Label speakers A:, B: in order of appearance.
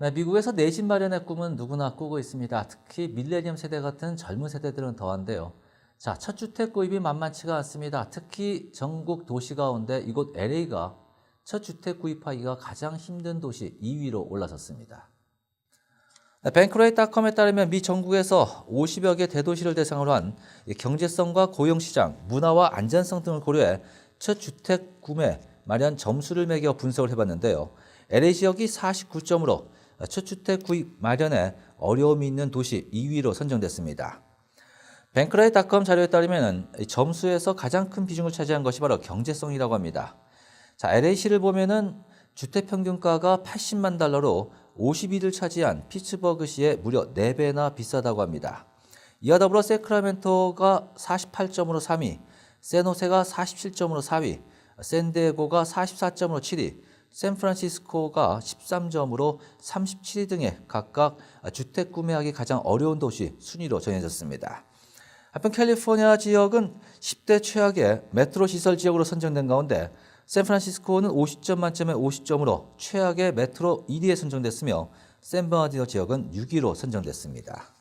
A: 네, 미국에서 내 집 마련의 꿈은 누구나 꾸고 있습니다. 특히 밀레니엄 세대 같은 젊은 세대들은 더한데요. 자, 첫 주택 구입이 만만치가 않습니다. 특히 전국 도시 가운데 이곳 LA가 첫 주택 구입하기가 가장 힘든 도시 2위로 올라섰습니다. 네, 뱅크레이트닷컴에 따르면 미 전국에서 50여 개 대도시를 대상으로 한이 경제성과 고용시장, 문화와 안전성 등을 고려해 첫 주택 구매 마련 점수를 매겨 분석을 해봤는데요. LA 지역이 49점으로 첫 주택 구입 마련에 어려움이 있는 도시 2위로 선정됐습니다. 뱅크레이트닷컴 자료에 따르면 점수에서 가장 큰 비중을 차지한 것이 바로 경제성이라고 합니다. 자, LA시를 보면은 주택 평균가가 80만 달러로 50위를 차지한 피츠버그시의 무려 4배나 비싸다고 합니다. 이와 더불어 세크라멘토가 48점으로 3위, 세노세가 47점으로 4위, 샌디에고가 44점으로 7위, 샌프란시스코가 13점으로 37위 등의 각각 주택 구매하기 가장 어려운 도시 순위로 정해졌습니다. 한편 캘리포니아 지역은 10대 최악의 메트로 시설 지역으로 선정된 가운데 샌프란시스코는 50점 만점에 50점으로 최악의 메트로 1위에 선정됐으며 샌버나디노 지역은 6위로 선정됐습니다.